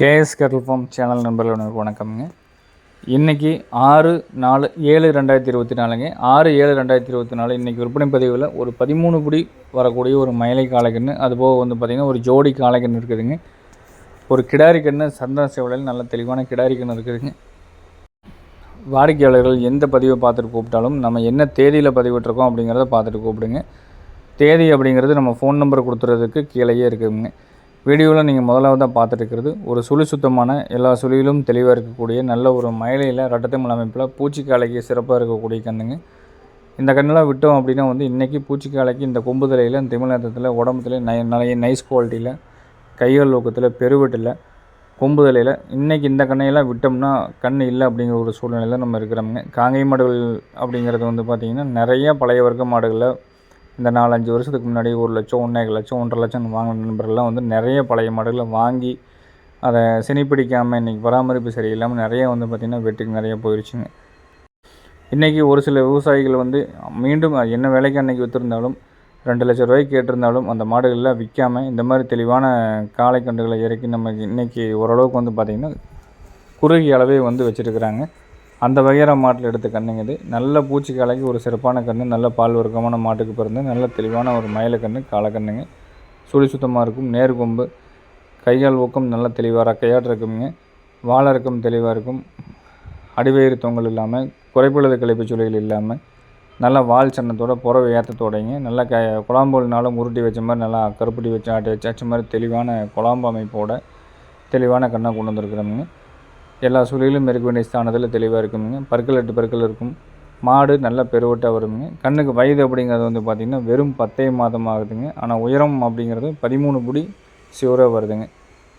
KS கேட்டல் form channel நண்பர்கள் வணக்கம்ங்க. இன்றைக்கி ஆறு நாலு ஏழு ரெண்டாயிரத்தி இருபத்தி நாலுங்க. ஆறு ஏழு ரெண்டாயிரத்தி இருபத்தி நாலு இன்றைக்கி விற்பனை பதிவில் ஒரு பதிமூணு புடி வரக்கூடிய ஒரு மயிலை காளைக்கன்று அதுபோக வந்து பார்த்திங்கன்னா ஒரு ஜோடி காளைக்கன்று இருக்குதுங்க. ஒரு கிடாரி கன்று சந்தன சேவலையில் நல்ல தெளிவான கிடாரி கன்று இருக்குதுங்க. வாடிக்கையாளர்கள் எந்த பதிவை பார்த்துட்டு கூப்பிட்டாலும் நம்ம என்ன தேதியில் பதிவிட்டுருக்கோம் அப்படிங்கிறத பார்த்துட்டு கூப்பிடுங்க. தேதி அப்படிங்கிறது நம்ம ஃபோன் நம்பர் கொடுத்துறதுக்கு கீழேயே இருக்குதுங்க. வீடியோவில் நீங்கள் முதலாவதாக பார்த்துட்டு ஒரு சுழி சுத்தமான எல்லா சுழியிலும் தெளிவாக இருக்கக்கூடிய நல்ல ஒரு மயிலையில் ரட்டத்தமிழ் அமைப்பில் பூச்சிக்காலைக்கு சிறப்பாக இருக்கக்கூடிய கண்ணுங்க இந்த கண்ணெல்லாம் விட்டோம் அப்படின்னா வந்து இன்றைக்கி பூச்சிக்காலைக்கு இந்த கொம்பு தலையில் திமிழத்தில் உடம்புல நை நிறைய நைஸ் குவாலிட்டியில் கையல் நோக்கத்தில் பெருவெட்டில் கொம்பு தலையில் இன்றைக்கி இந்த கண்ணையெல்லாம் விட்டோம்னா கண் இல்லை அப்படிங்கிற ஒரு சூழ்நிலையில் நம்ம இருக்கிறோம்ங்க. காங்கை மாடுகள் அப்படிங்கிறது வந்து பார்த்திங்கன்னா நிறைய பழைய வர்க்க மாடுகளில் இந்த நாலஞ்சு வருஷத்துக்கு முன்னாடி ஒரு லட்சம் ஒன்றரை லட்சம் ஒன்றரை லட்சம் வாங்கின நண்பர்கள்லாம் வந்து நிறைய பழைய மாடுகளை வாங்கி அதை சினிப்பிடிக்காமல் இன்றைக்கி பராமரிப்பு சரியில்லாமல் நிறைய வந்து பார்த்திங்கன்னா வெட்டுக்கு நிறைய போயிடுச்சுங்க இன்றைக்கி ஒரு சில விவசாயிகள் வந்து மீண்டும் என்ன விலைக்கு அன்றைக்கி விற்றுருந்தாலும் ரெண்டு லட்ச ரூபாய்க்கு கேட்டிருந்தாலும் அந்த மாடுகள்லாம் விற்காமல் இந்த மாதிரி தெளிவான காளை கண்டுகளை இறக்கி நம்ம இன்றைக்கி ஓரளவுக்கு வந்து பார்த்திங்கன்னா குறுகிய அளவே வந்து வச்சுருக்குறாங்க. அந்த வகையான மாட்டில் எடுத்த கண்ணுங்க இது. நல்ல பூச்சி காலைக்கு ஒரு சிறப்பான கன்று நல்ல பால் வர்க்கமான மாட்டுக்கு பிறந்து நல்ல தெளிவான ஒரு மயில கன்று காலக்கண்ணுங்க சுழி சுத்தமாக இருக்கும் நேர்கொம்பு கைகால் ஊக்கம் நல்ல தெளிவாக ரக்கையாட்டு இருக்குங்க வாழை இருக்கும் தெளிவாக இருக்கும். அடிவயிறு தொங்கல் இல்லாமல் குறைப்புள்ளது கிளைப்பு சுழிகள் இல்லாமல் நல்லா வால் சன்னத்தோட புறவை ஏற்றத்தோடைங்க நல்லா க குழாம்புனாலும் உருட்டி வச்ச மாதிரி நல்லா கருப்பட்டி வச்சு ஆட்டி வச்சு வச்ச மாதிரி தெளிவான குழாம்பு அமைப்போட தெளிவான கண்ணை கொண்டு வந்திருக்கிறோமுங்க. எல்லா சூழலிலும் இருக்க வேண்டிய ஸ்தானத்தில் தெளிவாக இருக்குங்க பற்கள் எட்டு பற்கள் இருக்கும். மாடு நல்ல பெருவட்டாக வருங்க கண்ணுக்கு வயது அப்படிங்கிறது வந்து பார்த்திங்கன்னா வெறும் பத்தே மாதம் ஆகுதுங்க. ஆனால் உயரம் அப்படிங்கிறது பதிமூணு புடி சிவராக வருதுங்க.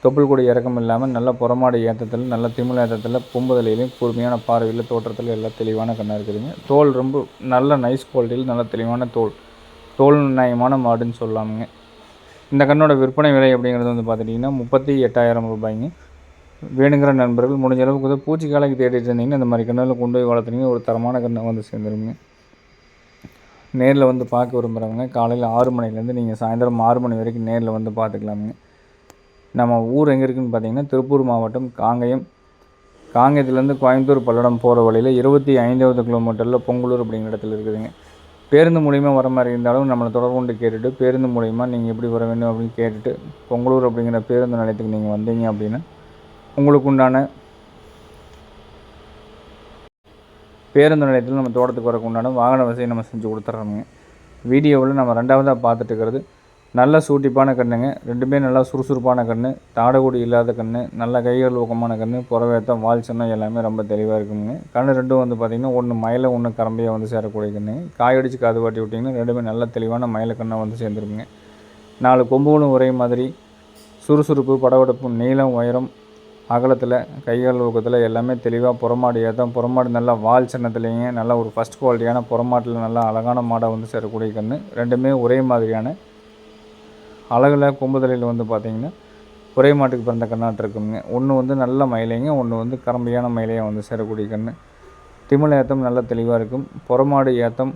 தொப்புள் கூட இறக்கம் இல்லாமல் நல்ல புறமாடு ஏற்றத்தில் நல்ல திமிழ் ஏற்றத்தில் பொம்புதலையிலையும் கூர்மையான பார்வையில் தோற்றத்தில் எல்லாம் தெளிவான கண்ணாக இருக்குதுங்க. தோல் ரொம்ப நல்ல நைஸ் குவாலிட்டியில் நல்ல தெளிவான தோல். தோல் நியாயமான மாடுன்னு சொல்லலாமுங்க. இந்த கண்ணோட விற்பனை விலை அப்படிங்கிறது வந்து பார்த்துட்டிங்கன்னா முப்பத்தி எட்டாயிரம் ரூபாய்ங்க. வேணுங்கிற நண்பர்கள் முடிஞ்ச அளவுக்கு வந்து பூச்சி காலைக்கு தேடிட்டு இருந்தீங்கன்னா இந்த மாதிரி கண்ணில் கொண்டு போய் வளர்த்துனீங்க ஒரு தரமான கண்ணை வந்து சேர்ந்துருங்க நேரில் வந்து பார்க்க விரும்புகிறவங்க காலையில் ஆறு மணிலேருந்து நீங்கள் சாயந்தரம் ஆறு மணி வரைக்கும் நேரில் வந்து பார்த்துக்கலாமுங்க. நம்ம ஊர் எங்கே இருக்குதுன்னு பார்த்தீங்கன்னா திருப்பூர் மாவட்டம் காங்கயம். காங்கயத்துலேருந்து கோயம்புத்தூர் பல்லடம் போகிற வழியில் இருபத்தி ஐந்தாவது கிலோமீட்டரில் பொங்கலூர் அப்படிங்கிற இடத்துல இருக்குதுங்க. பேருந்து மூலிமா வர மாதிரி இருந்தாலும் நம்மளை தொடர்பு கொண்டு கேட்டுட்டு பேருந்து மூலிமா நீங்கள் எப்படி வர வேண்டும் அப்படின்னு கேட்டுட்டு பொங்கலூர் அப்படிங்கிற பேருந்து நிலையத்துக்கு நீங்கள் வந்தீங்க அப்படின்னா உங்களுக்கு உண்டான பேருந்து நிலையத்தில் நம்ம தோட்டத்துக்கு வரக்கு உண்டான வாகன வசதி நம்ம செஞ்சு கொடுத்துட்றோங்க. வீடியோவில் நம்ம ரெண்டாவதாக பார்த்துட்டு இருக்கிறது. நல்ல சூட்டிப்பான கண்ணுங்க. ரெண்டுமே நல்லா சுறுசுறுப்பான கன்று தாடகுடி இல்லாத கன்று நல்ல கைகள் ஊக்கமான கன்று புறவேத்தம் வால் சின்னம் எல்லாமே ரொம்ப தெளிவாக இருக்குங்க. கண்ணு ரெண்டும் வந்து பார்த்திங்கன்னா ஒன்று மயில ஒன்று கரம்பையாக வந்து சேரக்கூடிய கன்று காயடிச்சு காது வாட்டி விட்டிங்கன்னா ரெண்டுமே நல்ல தெளிவான மயில கண்ணை வந்து சேர்ந்துருக்குங்க நாலு கொம்புகளும் ஒரே மாதிரி. சுறுசுறுப்பு படவெடுப்பு நீளம் உயரம் அகலத்தில் கைகள் ஊக்கத்தில் எல்லாமே தெளிவாக புறமாடு ஏற்றம் புறமாடு நல்லா வால் சின்னத்துலேங்க நல்லா ஒரு ஃபஸ்ட் குவாலிட்டியான புறமாட்டில் நல்லா அழகான மாடாக வந்து சேரக்கூடிய கன்று ரெண்டுமே ஒரே மாதிரியான அழகில் கொம்புதலையில் வந்து பார்த்திங்கன்னா ஒரே மாட்டுக்கு பிறந்த கண்ணாட்டு இருக்குங்க. ஒன்று வந்து நல்ல மயிலைங்க ஒன்று வந்து கரம்பியான மயிலையாக வந்து சேரக்கூடிய கன்று திமிழ் ஏத்தம் நல்லா தெளிவாக இருக்கும். புறமாடு ஏத்தம்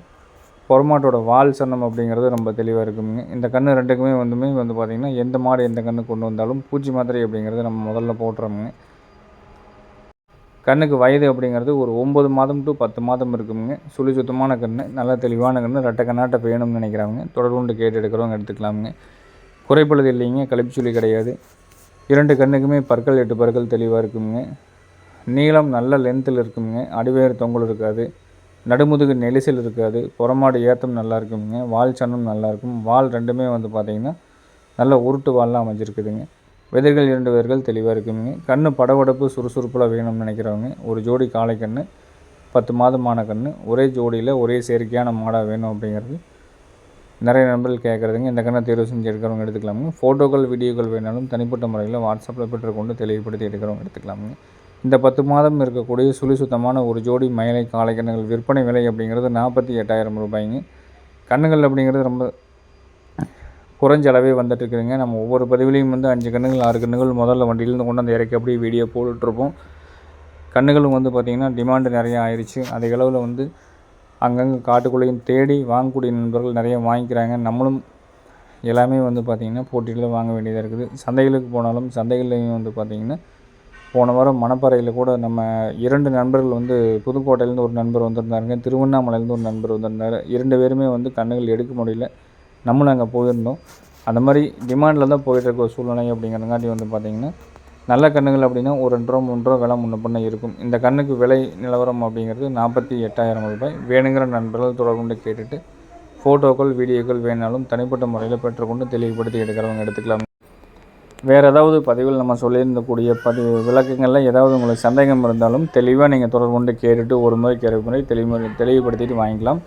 புறமாட்டோட வால் சன்னம் அப்படிங்கிறது ரொம்ப தெளிவாக இருக்குங்க. இந்த கன்று ரெண்டுக்குமே வந்துமே வந்து பார்த்திங்கன்னா எந்த மாடு எந்த கன்று கொண்டு வந்தாலும் பூச்சி மாத்திரை அப்படிங்கிறது நம்ம முதல்ல போட்டுறோமுங்க. கண்ணுக்கு வயது அப்படிங்கிறது ஒரு ஒம்பது மாதம் டு பத்து மாதம் இருக்குங்க சுழி சுத்தமான கன்று நல்லா தெளிவான கன்று ரெட்டை கண்ணாட்டை வேணும்னு நினைக்கிறவங்க தொடர்புண்டு கேட்டு எடுக்கிறவங்க எடுத்துக்கலாமுங்க. குறைப்பழுது இல்லைங்க கழிப்புச்சுழி கிடையாது. இரண்டு கண்ணுக்குமே பற்கள் எட்டு பற்கள் தெளிவாக இருக்குங்க நீளம் நல்ல லென்த்தில் இருக்குங்க அடிவேறு தொங்கல் இருக்காது. நடுமுதுகு நெலிசல் இருக்காது. புறமாடு ஏற்றம் நல்லா இருக்குங்க வால் சன்னம் நல்லாயிருக்கும். வால் ரெண்டுமே வந்து பார்த்திங்கன்னா நல்ல உருட்டு வால்லாம் அமைஞ்சிருக்குதுங்க. விதைகள் இரண்டு பேர்கள் தெளிவாக இருக்குங்க. கண் படவடப்பு சுறுசுறுப்பில் வேணும்னு நினைக்கிறவங்க ஒரு ஜோடி காளை கன்று பத்து மாதமான கன்று ஒரே ஜோடியில் ஒரே செயற்கையான மாடாக வேணும் அப்படிங்கிறது நிறைய நண்பர்கள் கேட்குறதுங்க இந்த கண்ணை தேர்வு செஞ்சு எடுக்கிறவங்க எடுத்துக்கலாமுங்க. ஃபோட்டோக்கள் வீடியோக்கள் வேணாலும் தனிப்பட்ட முறையில் வாட்ஸ்அப்பில் பெற்றுக்கொண்டு தெளிவுபடுத்தி எடுக்கிறவங்க எடுத்துக்கலாமுங்க. இந்த பத்து மாதம் இருக்கக்கூடிய சுழி சுத்தமான ஒரு ஜோடி மயிலை காளை கண்ணுகள் விற்பனை விலை அப்படிங்கிறது நாற்பத்தி எட்டாயிரம் ரூபாய்ங்க. கண்ணுகள் அப்படிங்கிறது ரொம்ப குறைஞ்ச அளவே வந்துட்டுருக்குதுங்க நம்ம ஒவ்வொரு பதிவுலையும் வந்து அஞ்சு கண்ணுகள் ஆறு கண்ணுகள் முதல்ல வண்டியிலேருந்து கொண்டு வந்து இறக்கி அப்படியே வீடியோ போட்டுட்ருப்போம். கண்ணுகளும் வந்து பார்த்திங்கன்னா டிமாண்டு நிறையா ஆயிடுச்சு அதிக அளவில் வந்து அங்கங்கே காட்டுக்குள்ளேயும் தேடி வாங்கக்கூடிய நண்பர்கள் நிறைய வாங்கிக்கிறாங்க. நம்மளும் எல்லாமே வந்து பார்த்திங்கன்னா போட்டியில் வாங்க வேண்டியதாக இருக்குது. சந்தைகளுக்கு போனாலும் சந்தைகள்லையும் வந்து பார்த்திங்கன்னா போன வாரம் மணப்பாறையில் கூட நம்ம இரண்டு நண்பர்கள் வந்து புதுக்கோட்டையிலேருந்து ஒரு நண்பர் வந்திருந்தாருங்க. திருவண்ணாமலையிலேருந்து ஒரு நண்பர் வந்திருந்தார். இரண்டு பேருமே வந்து கண்ணுகள் எடுக்க முடியல. நம்மளும் அங்கே போயிருந்தோம். அந்த மாதிரி டிமாண்டில் தான் போயிட்டு இருக்க சூழ்நிலை அப்படிங்கிறங்காட்டி வந்து பார்த்திங்கன்னா நல்ல கண்ணுகள் அப்படின்னா ஒரு ரெண்டு ரூபா மூணு ரூபா விலை முன்ன பண்ண இருக்கும். இந்த கண்ணுக்கு விலை நிலவரம் அப்படிங்கிறது நாற்பத்தி எட்டாயிரம் ரூபாய். வேணுங்கிற நண்பர்கள் தொடர்புண்டு கேட்டுட்டு ஃபோட்டோக்கள் வீடியோக்கள் வேணாலும் தனிப்பட்ட முறையில் பெற்றுக்கொண்டு தெளிவுபடுத்தி எடுக்கிறவங்க எடுத்துக்கலாம். வேறு ஏதாவது பதிவில் நம்ம சொல்லியிருந்தக்கூடிய பதிவு விளக்கங்களில் ஏதாவது உங்களுக்கு சந்தேகம் இருந்தாலும் தெளிவாக நீங்கள் தொடர்பு கொண்டு கேட்டுட்டு ஒரு முறை கேட்க முறை தெளிவு தெளிவுபடுத்திட்டு வாங்கிக்கலாம்.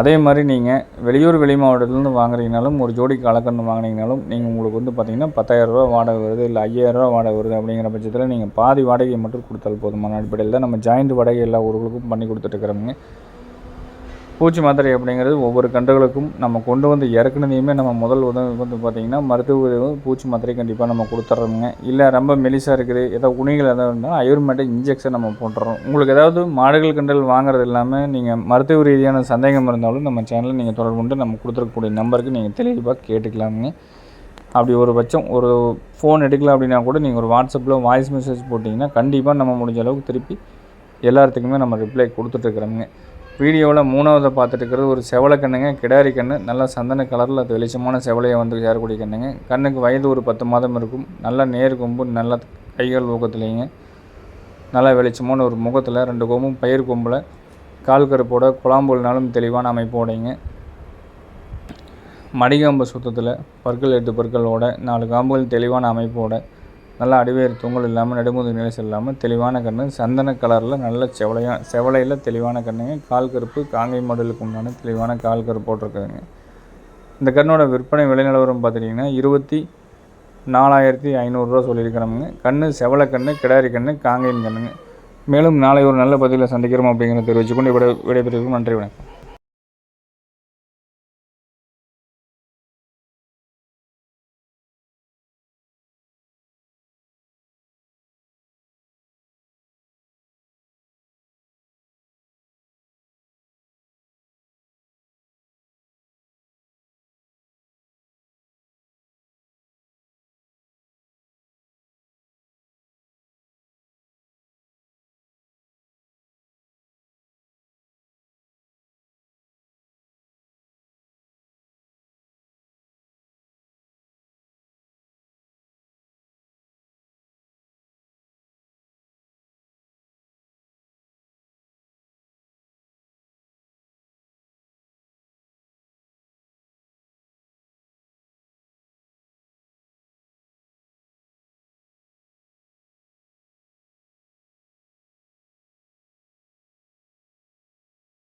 அதே மாதிரி நீங்கள் வெளியூர் வெளி மாவட்டத்துலேருந்து வாங்குறீங்கனாலும் ஒரு ஜோடி கலக்கன்று வாங்கினீங்கனாலும் நீங்கள் உங்களுக்கு வந்து பார்த்திங்கன்னா பத்தாயிரரூபா வாடகை வருது இல்லை ஐயாயிரரூவா வாடகை வருது அப்படிங்கிற பட்சத்தில் நீங்கள் பாதி வாடகையை மட்டும் கொடுத்தால் போதுமான அடிப்படையில் தான் நம்ம ஜாயிண்ட் வாடகை எல்லா ஊர்களுக்கும் பண்ணி கொடுத்துட்ருக்குறோங்க பூச்சி மாத்திரை அப்படிங்கிறது ஒவ்வொரு கன்றுகளுக்கும் நம்ம கொண்டு வந்து இறக்குனதையுமே நம்ம முதல் உதவி வந்து பார்த்திங்கன்னா மருத்துவ உதவி பூச்சி மாத்திரை கண்டிப்பாக நம்ம கொடுத்துட்றோங்க இல்லை ரொம்ப மெலிசாக இருக்குது. ஏதோ குணிகள் எதாவது இருந்தால் அயுர்மேட்டிக் இன்ஜெக்ஷன் நம்ம போட்டுறோம். உங்களுக்கு ஏதாவது மாடுகள் கன்றுகள் வாங்குறது இல்லாமல் நீங்கள் மருத்துவ ரீதியான சந்தேகம் இருந்தாலும் நம்ம சேனலில் நீங்கள் தொடர்பு கொண்டு நம்ம கொடுத்துருக்கக்கூடிய நம்பருக்கு நீங்கள் தெளிவாக கேட்டுக்கலாமுங்க. அப்படி ஒரு பட்சம் ஒரு ஃபோன் எடுக்கல அப்படின்னா கூட நீங்கள் ஒரு வாட்ஸ்அப்பில் வாய்ஸ் மெசேஜ் போட்டிங்கன்னா கண்டிப்பாக நம்ம முடிஞ்ச அளவுக்கு திருப்பி எல்லாத்துக்குமே நம்ம ரிப்ளை கொடுத்துட்ருக்குறோங்க வீடியோவில் மூணாவதை பார்த்துட்டு இருக்கிறது ஒரு செவலை கண்ணுங்க கிடாரி கண்ணு நல்லா சந்தன கலரில் அது வெளிச்சமான செவலையை வந்து சேரக்கூடிய கண்ணுங்க. கண்ணுக்கு வயது ஒரு பத்து மாதம் இருக்கும். நல்லா நேர் கொம்பு நல்லா கைகள் ஊக்கத்துலேங்க நல்லா வெளிச்சமான ஒரு முகத்தில் ரெண்டு கொம்பும் பயிர் கொம்பில். கால் கருப்போட குழாம்புனாலும் தெளிவான அமைப்போடைங்க. மடிகாம்பு சுத்தத்தில் பற்கள் எட்டு பற்களோட நாலு காம்புகள் தெளிவான அமைப்போட. நல்லா அடிவேறு தொங்கல் இல்லாமல் நடுமுது நிலை இல்லாமல் தெளிவான கண்ணு சந்தன கலரில் நல்ல செவலையாக செவலையில் தெளிவான கண்ணுங்க கால் கருப்பு காங்கை மாடலுக்கு உண்டான தெளிவான கால் கருப்பு போட்டிருக்குதுங்க. இந்த கண்ணோட விற்பனை விலை நிலவரம் பார்த்துட்டிங்கன்னா இருபத்தி நாலாயிரத்தி ஐநூறுரூவா சொல்லியிருக்கிறோமுங்க. கண்ணு செவலை கண்ணு கிடாரி கண்ணு காங்கையின் கண்ணுங்க. மேலும் நாளை ஒரு நல்ல பதிவில் சந்திக்கிறோம் அப்படிங்கிறத தெரிவிச்சுக்கொண்டு விடை விடைபெறுவோம் நன்றி வணக்கம்.